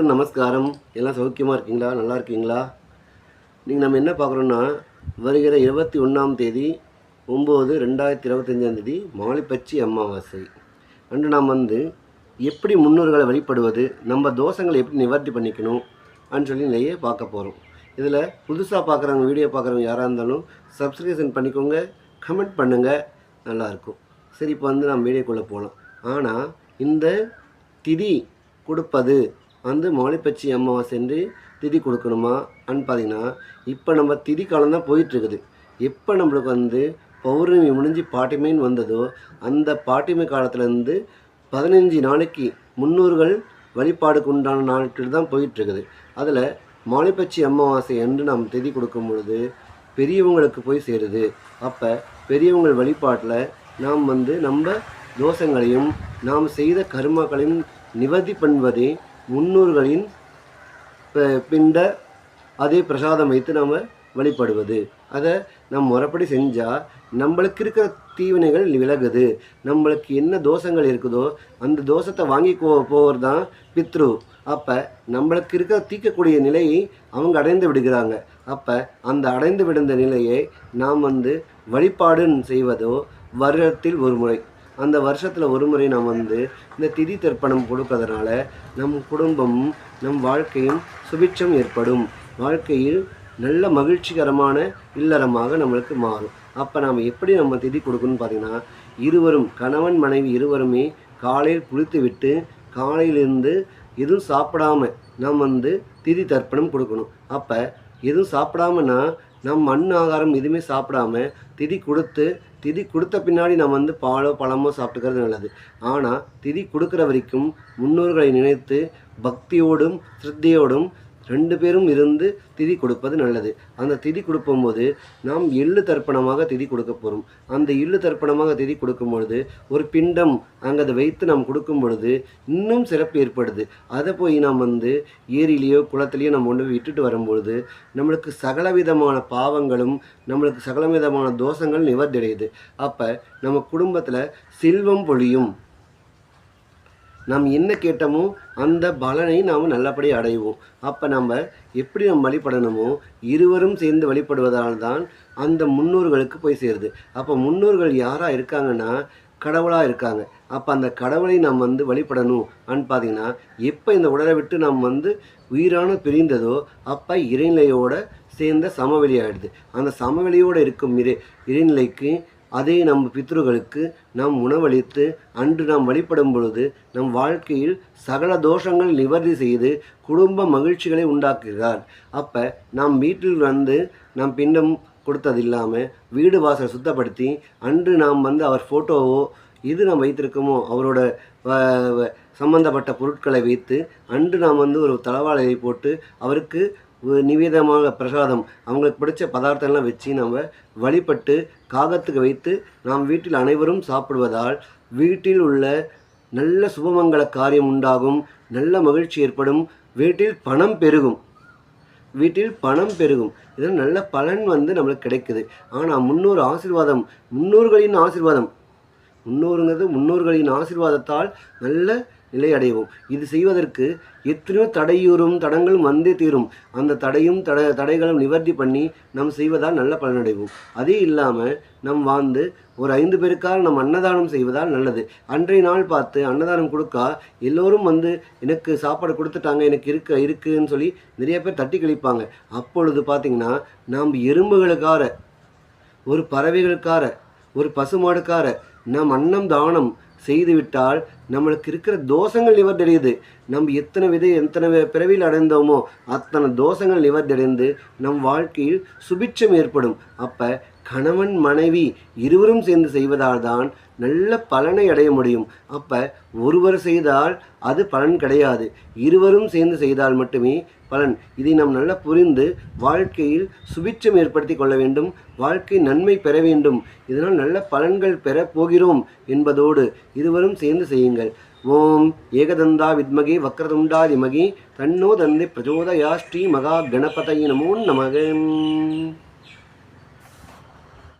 அனைவருக்கும் நமஸ்காரம். எல்லாம் சௌக்கியமாக இருக்கீங்களா? நல்லா இருக்கீங்களா? நீங்கள் நம்ம என்ன பார்க்குறோன்னா வருகிற இருபத்தி ஒன்றாம் தேதி ஒம்பது ரெண்டாயிரத்தி இருபத்தஞ்சாம் தேதி மாலிப்பச்சி அமாவாசை. அன்று நாம் வந்து எப்படி முன்னோர்களை வழிபடுவது நம்ம தோஷங்களை எப்படி நிவர்த்தி பண்ணிக்கணும் அப்படின்னு சொல்லி நிறைய பார்க்க போகிறோம் இதில் புதுசாக பார்க்குறவங்க வீடியோ பார்க்குறவங்க யாராக இருந்தாலும் சப்ஸ்கிரிப்ஷன் பண்ணிக்கோங்க கமெண்ட் பண்ணுங்கள் நல்லாயிருக்கும் சரி இப்போ வந்து நம்ம வீடியோக்குள்ளே போகலாம் ஆனால் இந்த திதி கொடுப்பது வந்து மாலிப்பச்சி அமாவாசை என்று திதி கொடுக்கணுமா? அன்னு பார்த்தீங்கன்னா இப்போ நம்ம திதி காலம் தான் போயிட்டுருக்குது. எப்போ நம்மளுக்கு வந்து பௌர்ணமி முடிஞ்சு பாட்டிமைன்னு வந்ததோ அந்த பாட்டிமை காலத்துலேருந்து பதினஞ்சு நாளைக்கு முன்னோர்கள் வழிபாடுக்கு உண்டான நாட்கள் தான் போயிட்டுருக்குது. அதில் மாலிப்பச்சி அமாவாசை என்று நாம் திதி கொடுக்கும் பொழுது பெரியவங்களுக்கு போய் சேருது. அப்போ பெரியவங்கள் வழிபாட்டில் நாம் வந்து நம்ம தோஷங்களையும் நாம் செய்த கர்மாக்களையும் நிவர்த்தி பண்ணுவதே முன்னோர்களின் பிண்ட அதே பிரசாதம் வைத்து நாம் வழிபடுவது. அதை நம் முறைப்படி செஞ்சால் நம்மளுக்கு இருக்கிற தீவினைகள் விலகுது. நம்மளுக்கு என்ன தோஷங்கள் இருக்குதோ அந்த தோஷத்தை வாங்கி போகிறது தான் பித்ரு. அப்போ நம்மளுக்கு இருக்கிற தீக்கக்கூடிய நிலையை அவங்க அடைந்து விடுகிறாங்க. அப்போ அந்த அடைந்து விடுந்த நிலையை நாம் வந்து வழிபாடுன்னு செய்வதோ வருடத்தில் ஒரு முறை. அந்த வருஷத்தில் ஒரு முறை நாம் வந்து இந்த திதி தர்ப்பணம் கொடுப்பதனால நம் குடும்பம் நம் வாழ்க்கையும் சுபிட்சம் ஏற்படும். வாழ்க்கையில் நல்ல மகிழ்ச்சிகரமான இல்லறமாக நம்மளுக்கு மாறும். அப்போ நாம் எப்படி நம்ம திதி கொடுக்கணும்னு பார்த்தீங்கன்னா இருவரும் கணவன் மனைவி இருவருமே காலையில் குளித்து விட்டு காலையிலிருந்து எதுவும் சாப்பிடாம நாம் வந்து திதி தர்ப்பணம் கொடுக்கணும். அப்போ எதுவும் சாப்பிடாமன்னா நம் மண் ஆகாரம் எதுவுமே சாப்பிடாம திதி கொடுத்து திதி கொடுத்த பின்னாடி நம்ம வந்து பாலோ பழமோ சாப்பிட்டுக்கிறது நல்லது. ஆனால் திதி கொடுக்குற வரைக்கும் முன்னோர்களை நினைத்து பக்தியோடும் சிரத்தையோடும் ரெண்டு பேரும் இருந்து திதி கொடுப்பது நல்லது. அந்த திதி கொடுக்கும்போது நாம் எள்ளு தர்ப்பணமாக திதி கொடுக்க போகிறோம் அந்த எள்ளு தர்ப்பணமாக திதி கொடுக்கும் பொழுது ஒரு பிண்டம் அங்கே அதை வைத்து நாம் கொடுக்கும் பொழுது இன்னும் சிறப்பு ஏற்படுது. அதை போய் நாம் வந்து ஏரியிலேயோ குளத்துலேயோ நம்ம கொண்டு போய் விட்டுட்டு வரும்பொழுது நம்மளுக்கு சகலவிதமான பாவங்களும் நம்மளுக்கு சகலவிதமான தோஷங்கள் நிவர்த்தி அடையுது. அப்போ நம்ம குடும்பத்தில் செல்வம் பொழியும். நாம் என்ன கேட்டோமோ அந்த பலனை நாம் நல்லபடியாக அடைவோம். அப்போ நம்ம எப்படி நம்ம வழிபடணுமோ இருவரும் சேர்ந்து வழிபடுவதால் தான் அந்த முன்னோர்களுக்கு போய் சேருது. அப்போ முன்னோர்கள் யாராக இருக்காங்கன்னா கடவுளாக இருக்காங்க. அப்போ அந்த கடவுளை நாம் வந்து வழிபடணும் அன்னு பார்த்தீங்கன்னா எப்போ இந்த உடலை விட்டு நாம் வந்து உயிரான பிரிந்ததோ அப்போ இறைநிலையோட சேர்ந்த சமவெளி ஆகிடுது அந்த சமவெளியோடு இருக்கும் இறை இறைநிலைக்கு அதே நம் பித்ருகளுக்கு நாம் உணவளித்து அன்று நாம் வழிபடும் பொழுது நம் வாழ்க்கையில் சகல தோஷங்கள் நிவர்த்தி செய்து குடும்ப மகிழ்ச்சிகளை உண்டாக்குகிறார். அப்போ நாம் வீட்டில் வந்து நாம் பின்னம் கொடுத்தது இல்லாமல் வீடு வாசல் சுத்தப்படுத்தி அன்று நாம் வந்து அவர் ஃபோட்டோவோ எது நாம் வைத்திருக்கோமோ அவரோட வ- வ- சம்பந்தப்பட்ட பொருட்களை வைத்து அன்று நாம் வந்து ஒரு தளவாளையை போட்டு அவருக்கு நிவேதமாக பிரசாதம். அவங்களுக்கு பிடிச்ச பதார்த்தம்லாம் வச்சு நம்ம வழிபட்டு காகத்துக்கு வைத்து நாம் வீட்டில் அனைவரும் சாப்பிடுவதால் வீட்டில் உள்ள நல்ல சுபமங்கல காரியம் உண்டாகும் நல்ல மகிழ்ச்சி ஏற்படும். வீட்டில் பணம் பெருகும். வீட்டில் பணம் பெருகும். இதில் நல்ல பலன் வந்து நம்மளுக்கு கிடைக்குது. ஆனால் முன்னோர் ஆசிர்வாதம் முன்னோர்களின் ஆசிர்வாதம். முன்னோருங்கிறது முன்னோர்களின் ஆசிர்வாதத்தால் நல்ல நிலை அடைவோம் இது செய்வதற்கு எத்தனையோ தடையூறும் தடங்களும் வந்தே தீரும். அந்த தடையும் தட தடைகளும் நிவர்த்தி பண்ணி நாம் செய்வதால் நல்ல பலனடைவோம். அதே இல்லாமல் நம் வாழ்ந்து ஒரு ஐந்து பேருக்காக நம் அன்னதானம் செய்வதால் நல்லது. அன்றைய நாள் பார்த்து அன்னதானம் கொடுக்கா எல்லோரும் வந்து எனக்கு சாப்பாடு கொடுத்துட்டாங்க எனக்கு இருக்க இருக்குன்னு சொல்லி நிறைய பேர் தட்டி கழிப்பாங்க. அப்பொழுது பார்த்திங்கன்னா நாம் எறும்புகளுக்கார ஒரு பறவைகளுக்கார ஒரு பசுமாடுக்கார நம் அன்னம் தானம் செய்துவிட்டால் நம்மளுக்கு இருக்கிற தோஷங்கள் நிவர்த்தடையுது. நம்ம எத்தனை வித எத்தனை பிறவியில் அடைந்தோமோ அத்தனை தோஷங்கள் நிவர்த்தடைந்து நம் வாழ்க்கையில் சுபிட்சம் ஏற்படும். அப்போ கணவன் மனைவி இருவரும் சேர்ந்து செய்வதால் தான் நல்ல பலனை அடைய முடியும். அப்போ ஒருவர் செய்தால் அது பலன் கிடையாது. இருவரும் சேர்ந்து செய்தால் மட்டுமே பலன். இதை நாம் நல்லா புரிந்து வாழ்க்கையில் சுபிட்சம் ஏற்படுத்தி கொள்ள வேண்டும். வாழ்க்கை நன்மை பெற வேண்டும். இதனால் நல்ல பலன்கள் பெறப் போகிறோம் என்பதோடு இருவரும் சேர்ந்து செய்யுங்கள். ஓம் ஏகதந்தா வித்மகே வக்ரதுண்டா திமகி தன்னோ தந்தை பிரச்சோதயா ஸ்ரீ மகா கணபதி நமோ